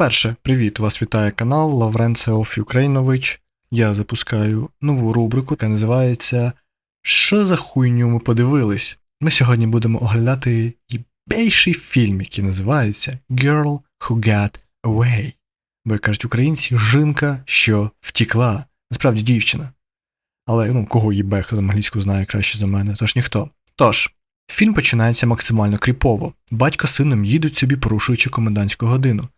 По-перше, привіт, вас вітає канал Лавренцеоф Українович. Я запускаю нову рубрику, яка називається Що за хуйню ми подивились? Ми сьогодні будемо оглядати єбейший фільм, який називається Girl Who Got Away. Бо як кажуть українці, жінка, що втікла. Насправді дівчина. Але ну, кого їбе, хто англійську знає краще за мене, тож ніхто. Тож, фільм починається максимально кріпово. Батько з сином їдуть собі, порушуючи комендантську годину.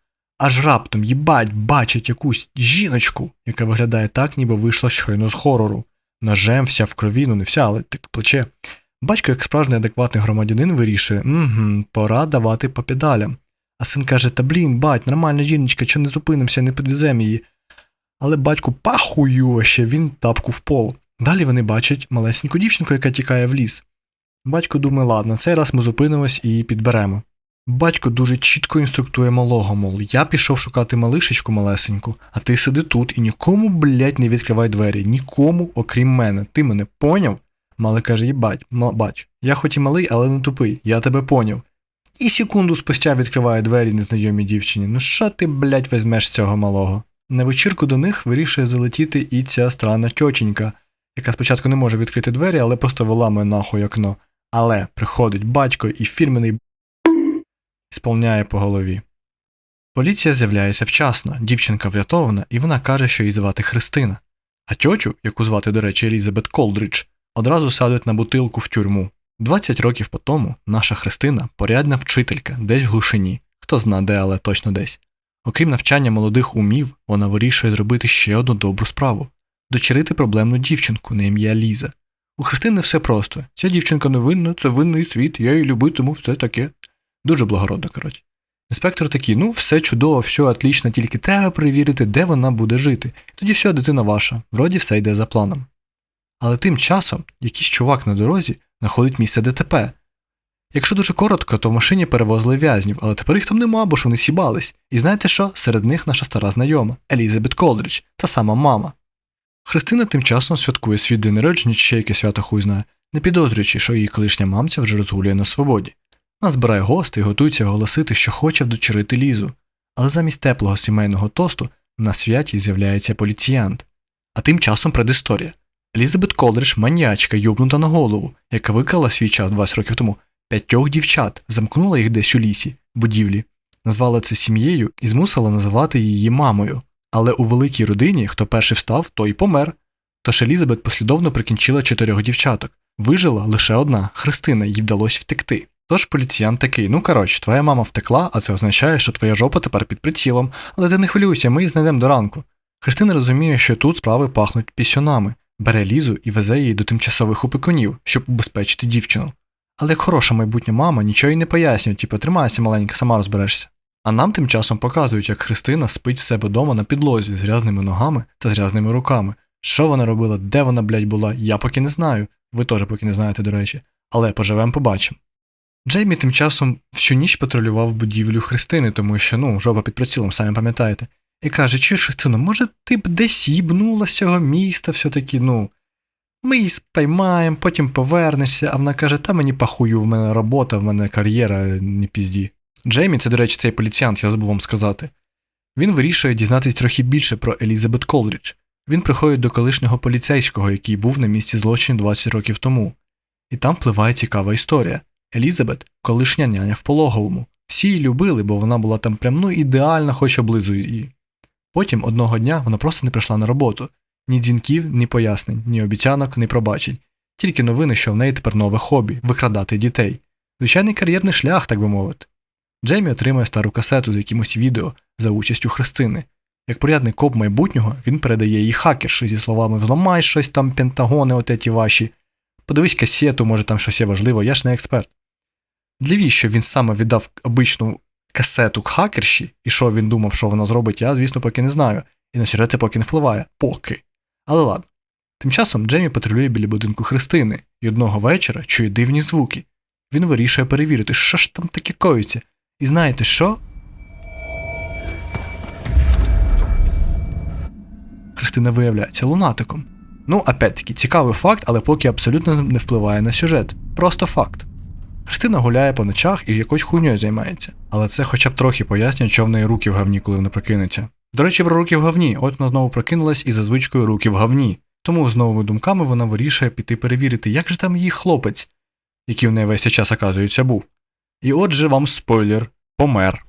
Аж раптом, їбать, бачать якусь жіночку, яка виглядає так, ніби вийшла щойно з хорору. Ножем, вся в крові, ну не вся, але так плече. Батько, як справжній адекватний громадянин, вирішує, угу, пора давати по педалям. А син каже: Та блін, бать, нормальна жіночка, чи не зупинимося, не підвеземо її. Але батьку пахую, ще він тапку в пол. Далі вони бачать малесеньку дівчинку, яка тікає в ліс. Батько думає, ладно, цей раз ми зупинимось і підберемо. Батько дуже чітко інструктує малого, мол, я пішов шукати малишечку малесеньку, а ти сиди тут і нікому, блять, не відкривай двері, нікому, окрім мене. Ти мене поняв? Малий каже, їбать, бач, я хоч і малий, але не тупий, я тебе поняв. І секунду спустя відкриває двері незнайомій дівчині. Ну що ти, блять, візьмеш цього малого? На вечірку до них вирішує залетіти і ця странна тьотінька, яка спочатку не може відкрити двері, але просто виламує нахуй окно. Але приходить батько і фірменний сповняє по голові. Поліція з'являється вчасно, дівчинка врятована, і вона каже, що її звати Христина. А тьотю, яку звати, до речі, Елізабет Колдридж, одразу садять на бутилку в тюрму. 20 років по тому наша Христина порядна вчителька, десь в глушині, хто зна де, але точно десь. Окрім навчання молодих умів, вона вирішує зробити ще одну добру справу дочерити проблемну дівчинку на ім'я Ліза. У Христини все просто. Ця дівчинка невинна, це винний світ, я її любитиму, все таке. Дуже благородно, коротше. Інспектор такий, ну, все чудово, все отлично, тільки треба перевірити, де вона буде жити. Тоді все, дитина ваша, вроді все йде за планом. Але тим часом якийсь чувак на дорозі знаходить місце ДТП. Якщо дуже коротко, то в машині перевозили в'язнів, але тепер їх там нема, бо ж вони сібались. І знаєте що? Серед них наша стара знайома Елізабет Колдридж, та сама мама. Христина тим часом святкує свій день народження, чи ще яке свято хуй знає, не підозрюючи, що її колишня мамця вже розгулює на свободі. Вона збирає гостей і готується оголосити, що хоче вдочерити лізу. Але замість теплого сімейного тосту на святі з'являється поліціянт. А тим часом предісторія. Елізабет Колдридж – маніячка, йобнута на голову, яка викрала свій час 20 років тому п'ятьох дівчат, замкнула їх десь у лісі, будівлі, назвала це сім'єю і змусила називати її мамою. Але у великій родині, хто перший встав, той і помер. Тож Елізабет послідовно прикінчила чотирьох дівчаток. Вижила лише одна Христина, їй вдалося втекти. Тож поліціян такий, ну коротше, твоя мама втекла, а це означає, що твоя жопа тепер під прицілом, але ти не хвилюйся, ми її знайдемо до ранку. Христина розуміє, що тут справи пахнуть пісюнами, бере лізу і везе її до тимчасових опікунів, щоб убезпечити дівчину. Але як хороша майбутня мама нічого й не пояснює, типу, тримайся маленька, сама розберешся. А нам тим часом показують, як Христина спить в себе вдома на підлозі з грязними ногами та з грязними руками. Що вона робила, де вона, блядь, була, я поки не знаю. Ви теж поки не знаєте, до речі. Але поживемо, побачимо. Джеймі тим часом всю ніч патрулював будівлю Христини, тому що, ну, жопа під прицілом, самі пам'ятаєте. І каже, чуєш, Христина, може, ти б десь їбнула з цього міста, все-таки, ну. Ми її спіймаємо, потім повернешся, а вона каже, та мені пахую, в мене робота, в мене кар'єра, не пізді. Джеймі, це, до речі, цей поліціянт, я забув вам сказати. Він вирішує дізнатись трохи більше про Елізабет Колдрідж. Він приходить до колишнього поліцейського, який був на місці злочину 20 років тому. І там впливає цікава історія. Елізабет колишня няня в пологовому. Всі її любили, бо вона була там прям ну ідеальна, хоч облизує її. Потім одного дня вона просто не прийшла на роботу. Ні дзвінків, ні пояснень, ні обіцянок, ні пробачень. Тільки новини, що в неї тепер нове хобі викрадати дітей. Звичайний кар'єрний шлях, так би мовити. Джеймі отримує стару касету з якимось відео за участю Христини. Як порядний коп майбутнього, він передає їй хакерші зі словами Взламай щось там, пентагони, отеті ваші. Подивись касету, може там щось є важливо, я ж не експерт. Для він саме віддав обичну касету хакерші, і що він думав, що вона зробить, я, звісно, поки не знаю, і на сюжет це поки не впливає. Поки. Але ладно. Тим часом Джеймі патрулює біля будинку Христини і одного вечора чує дивні звуки. Він вирішує перевірити, що ж там таке коїться. І знаєте що? Христина виявляється лунатиком. Ну, опять-таки, цікавий факт, але поки абсолютно не впливає на сюжет. Просто факт. Христина гуляє по ночах і якоюсь хуйньою займається. Але це хоча б трохи пояснює, що в неї руки в говні, коли вона прокинеться. До речі, про руки в говні. От вона знову прокинулась і за звичкою руки в говні. Тому з новими думками вона вирішує піти перевірити, як же там її хлопець, який в неї весь час, оказується, був. І отже вам спойлер помер.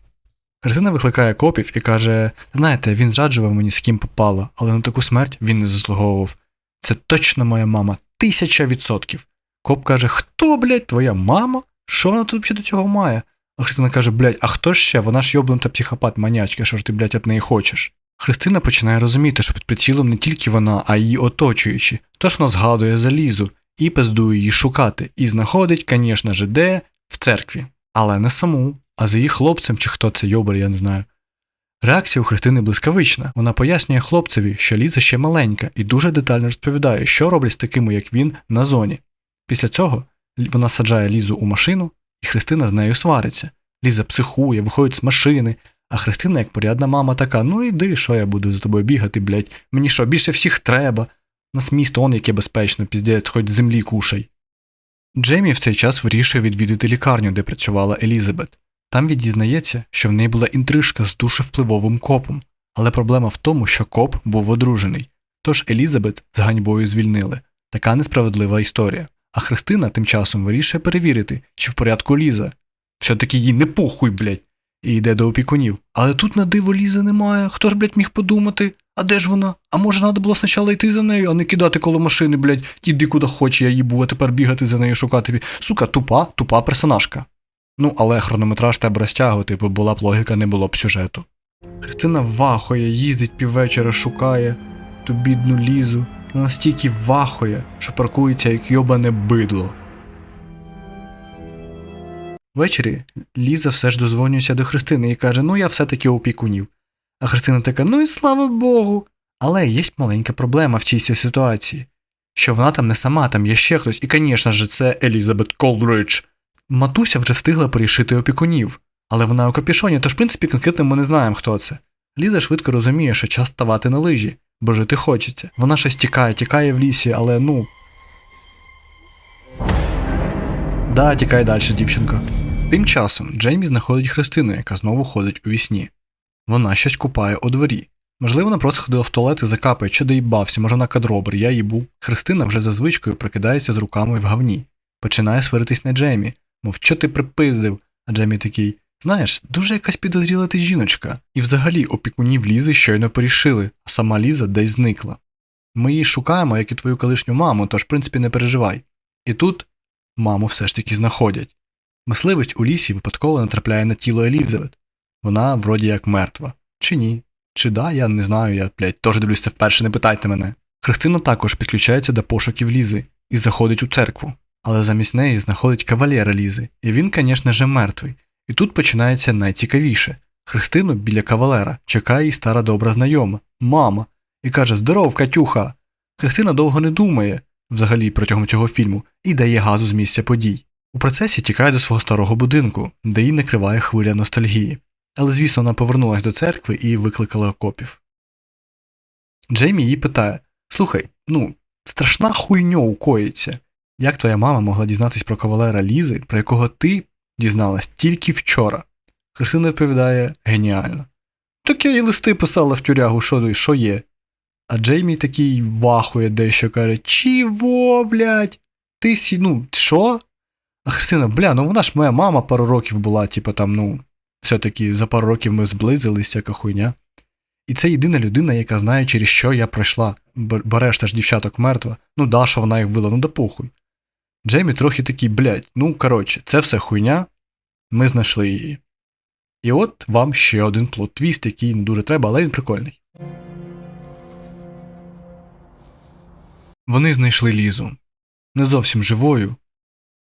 Христина викликає копів і каже: знаєте, він зраджував мені з ким попало, але на таку смерть він не заслуговував. Це точно моя мама, тисяча відсотків. Коп каже: Хто, блядь, твоя мама? Що вона тут взагалі до цього має? А Христина каже, блядь, а хто ще? Вона ж йобнута психопат манячка, що ж ти, блядь, від неї хочеш? Христина починає розуміти, що під прицілом не тільки вона, а й оточуючі. Тож вона згадує за Лізу і пиздує її шукати, і знаходить, звісно ж, де в церкві. Але не саму, а за її хлопцем, чи хто це йобер, я не знаю. Реакція у Христини блискавична. Вона пояснює хлопцеві, що Ліза ще маленька, і дуже детально розповідає, що роблять з такими, як він, на зоні. Після цього вона саджає Лізу у машину, і Христина з нею свариться. Ліза психує, виходить з машини, а Христина, як порядна мама, така: ну іди, що я буду за тобою бігати, блядь. Мені що, більше всіх треба. Нас місто он яке безпечно, піздець, хоч землі кушай. Джеймі в цей час вирішує відвідати лікарню, де працювала Елізабет. Там він дізнається, що в неї була інтрижка з дуже впливовим копом, але проблема в тому, що коп був одружений. Тож Елізабет з ганьбою звільнили. Така несправедлива історія. А Христина тим часом вирішує перевірити, чи в порядку Ліза. Все-таки їй не похуй, блядь, і йде до опікунів. Але тут на диво Лізи немає. Хто ж, блядь, міг подумати? А де ж вона? А може, треба було спочатку йти за нею, а не кидати коло машини, блядь, іди куди хоче, я їбу, а тепер бігати за нею шукати. Сука, тупа, тупа персонажка. Ну, але хронометраж треба розтягувати, бо була б логіка, не було б сюжету. Христина вахує, їздить піввечора, шукає ту бідну лізу. Настільки вахує, що паркується як йобане бидло. Ввечері Ліза все ж дозвонюється до Христини і каже: Ну, я все-таки опікунів. А Христина така: Ну і слава Богу. Але є маленька проблема в цій ситуації, що вона там не сама, там є ще хтось, і, звісно ж, це Елізабет Колридж. Матуся вже встигла порішити опікунів, але вона у капішоні, тож, в принципі, конкретно ми не знаємо, хто це. Ліза швидко розуміє, що час ставати на лижі, бо жити хочеться. Вона щось тікає, тікає в лісі, але ну. Да, тікай далі, дівчинко. Тим часом Джеймі знаходить Христину, яка знову ходить у вісні. Вона щось купає у дворі. Можливо, вона просто ходила в туалет і закапає, що доїбався, може вона кадробр, я їбу. Христина вже за звичкою прокидається з руками в говні. Починає сваритись на Джеймі, мов, що ти припиздив? А Джеймі такий, знаєш, дуже якась підозріла ти жіночка. І взагалі опікунів Лізи щойно порішили, а сама Ліза десь зникла. Ми її шукаємо, як і твою колишню маму, тож, в принципі, не переживай. І тут маму все ж таки знаходять. Мисливець у лісі випадково натрапляє на тіло Елізабет. Вона вроді як мертва. Чи ні? Чи да, я не знаю, я, блядь, теж дивлюсь це вперше, не питайте мене. Христина також підключається до пошуків Лізи і заходить у церкву. Але замість неї знаходить кавалєра Лізи, і він, звісно же, мертвий. І тут починається найцікавіше. Христину біля кавалера чекає її стара добра знайома, мама, і каже: Здоров, Катюха! Христина довго не думає, взагалі протягом цього фільму, і дає газу з місця подій. У процесі тікає до свого старого будинку, де її накриває хвиля ностальгії. Але, звісно, вона повернулася до церкви і викликала окопів. Джеймі її питає: Слухай, ну, страшна хуйня укоїться. Як твоя мама могла дізнатись про кавалера Лізи, про якого ти дізналась тільки вчора? Христина відповідає геніально. Так я їй листи писала в тюрягу, що, що є. А Джеймі такий вахує дещо каже: Чіво, блядь? Ти сі, ну, що? А Христина, бля, ну вона ж моя мама пару років була, типу там, ну, все-таки за пару років ми зблизились, всяка хуйня. І це єдина людина, яка знає, через що я пройшла. Бо решта ж дівчаток мертва. Ну да, що вона їх вбила, ну да похуй. Джеймі трохи такий, блядь, ну коротше, це все хуйня, ми знайшли її. І от вам ще один плот-твіст, який не дуже треба, але він прикольний. Вони знайшли Лізу. Не зовсім живою,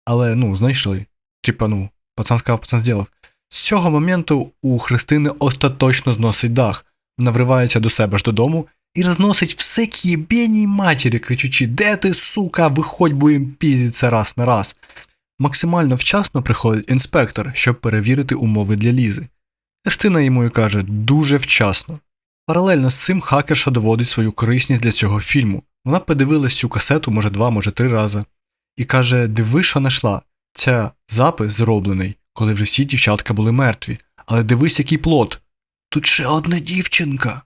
але ну, знайшли. Типа, ну, пацан сказав, пацан зробив. З цього моменту у Христини остаточно зносить дах. Вона вривається до себе ж додому і розносить все к єбеній матері, кричучи: Де ти, сука, виходь, будем піздіться раз на раз. Максимально вчасно приходить інспектор, щоб перевірити умови для Лізи. Христина йому і каже дуже вчасно. Паралельно з цим хакерша доводить свою корисність для цього фільму. Вона подивилась цю касету, може два, може три рази, і каже: Диви, що нашла. Ця запис зроблений, коли вже всі дівчатка були мертві. Але дивись, який плод. Тут ще одна дівчинка.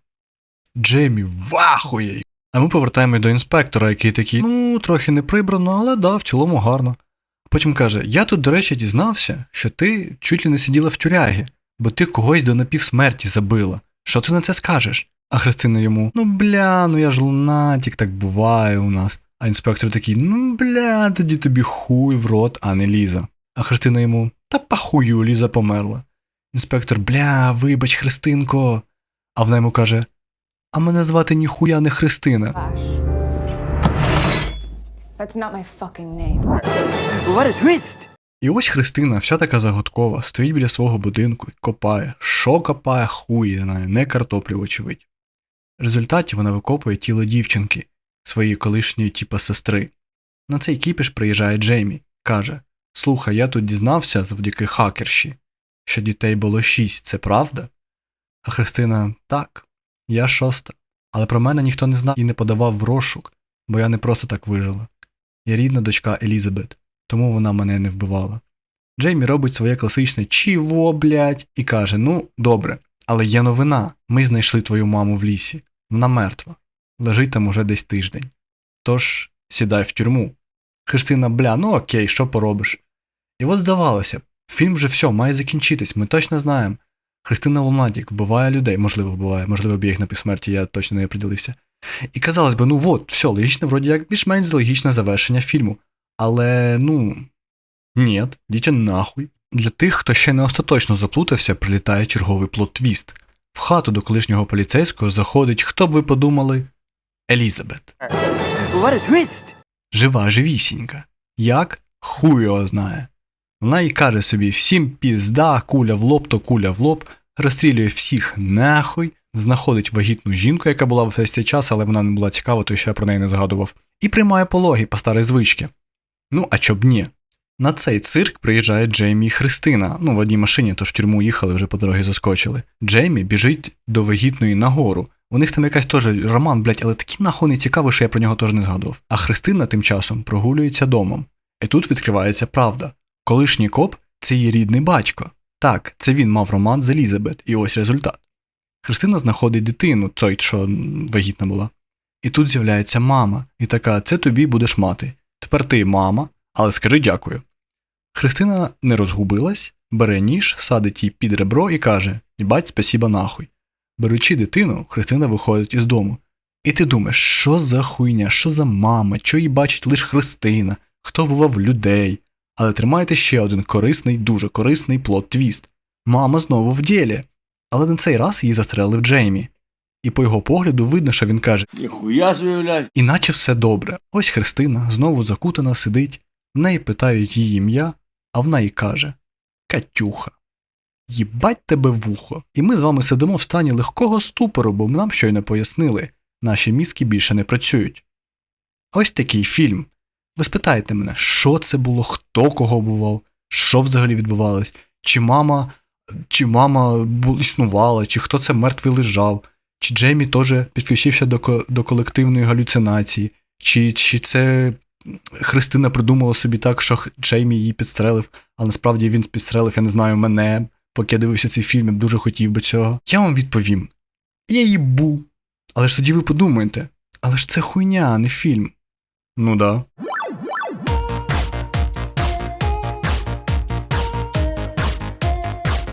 Джеймі вахує. А ми повертаємось до інспектора, який такий, ну, трохи не прибрано, але да, в цілому гарно. Потім каже: Я тут, до речі, дізнався, що ти чуть ли не сиділа в тюрягі, бо ти когось до напівсмерті забила. Що ти на це скажеш? А Христина йому: Ну бля, ну я ж лунатік, так буває у нас. А інспектор такий: Ну бля, тоді тобі хуй в рот, а не Ліза. А Христина йому: Та пахую, Ліза померла. Інспектор, бля, вибач, Христинко. А вона йому каже: А мене звати ніхуя не Христина. That's not my fucking name. What a twist! І ось Христина, вся така загадкова, стоїть біля свого будинку і копає. Що копає, хуй знає, не картоплю, очевидь. В результаті вона викопує тіло дівчинки, своєї колишньої типа сестри. На цей кіпіш приїжджає Джеймі, каже: Слухай, я тут дізнався завдяки хакерші, що дітей було шість, це правда? А Христина так, я шоста. Але про мене ніхто не знав і не подавав в розшук, бо я не просто так вижила. Я рідна дочка Елізабет тому вона мене не вбивала. Джеймі робить своє класичне чіво, блядь, і каже: Ну, добре, але є новина. Ми знайшли твою маму в лісі. Вона мертва. Лежить там уже десь тиждень. Тож сідай в тюрму. Христина, бля, ну окей, що поробиш? І от здавалося, фільм вже все, має закінчитись, ми точно знаємо. Христина Лунатік вбиває людей, можливо, вбиває, можливо, б'є їх на півсмерті, я точно не оприділився. І казалось би, ну от, все, логічно, вроді як більш-менш логічне завершення фільму. Але ну. Ні, дітя нахуй. Для тих, хто ще не остаточно заплутався, прилітає черговий плот-твіст. В хату до колишнього поліцейського заходить, хто б ви подумали, Елізабет. What a twist! Жива, живісінька. Як? Хуй його знає. Вона й каже собі: всім пізда, куля в лоб, то куля в лоб, розстрілює всіх нахуй, знаходить вагітну жінку, яка була весь цей час, але вона не була цікава, то ще я про неї не згадував, і приймає пологи по старій звичці. Ну, а чоб ні? На цей цирк приїжджає Джеймі і Христина. Ну, в одній машині, тож в тюрму їхали, вже по дорозі заскочили. Джеймі біжить до вагітної нагору. У них там якась теж роман, блядь, але такий нахуй не цікавий, що я про нього теж не згадував. А Христина тим часом прогулюється домом. І тут відкривається правда. Колишній коп це її рідний батько. Так, це він мав роман з Елізабет, і ось результат. Христина знаходить дитину, той, що вагітна була. І тут з'являється мама, і така: це тобі будеш мати. Тепер ти мама, але скажи дякую. Христина не розгубилась, бере ніж, садить їй під ребро і каже: Їбать, спасіба нахуй. Беручи дитину, Христина виходить із дому. І ти думаєш, що за хуйня, що за мама, що її бачить лише Христина, хто бував людей. Але тримайте ще один корисний, дуже корисний плот-твіст. Мама знову в ділі. Але на цей раз її застрелив Джеймі. І по його погляду видно, що він каже: Ніхуя собі. Іначе все добре. Ось Христина знову закутана сидить, в неї питають її ім'я, а вона їй каже Катюха. Їбать тебе вухо. І ми з вами сидимо в стані легкого ступору, бо нам щойно пояснили, наші мізки більше не працюють. Ось такий фільм. Ви спитаєте мене, що це було, хто кого бував, що взагалі відбувалось, чи мама, чи мама існувала, чи хто це мертвий лежав, чи Джеймі теж підключився до, до колективної галюцинації, чи, чи це Христина придумала собі так, що Джеймі її підстрелив, а насправді він підстрелив, я не знаю, мене, поки я дивився цей фільм, я б дуже хотів би цього. Я вам відповім. Я їбу. Але ж тоді ви подумаєте, але ж це хуйня, а не фільм. Ну да.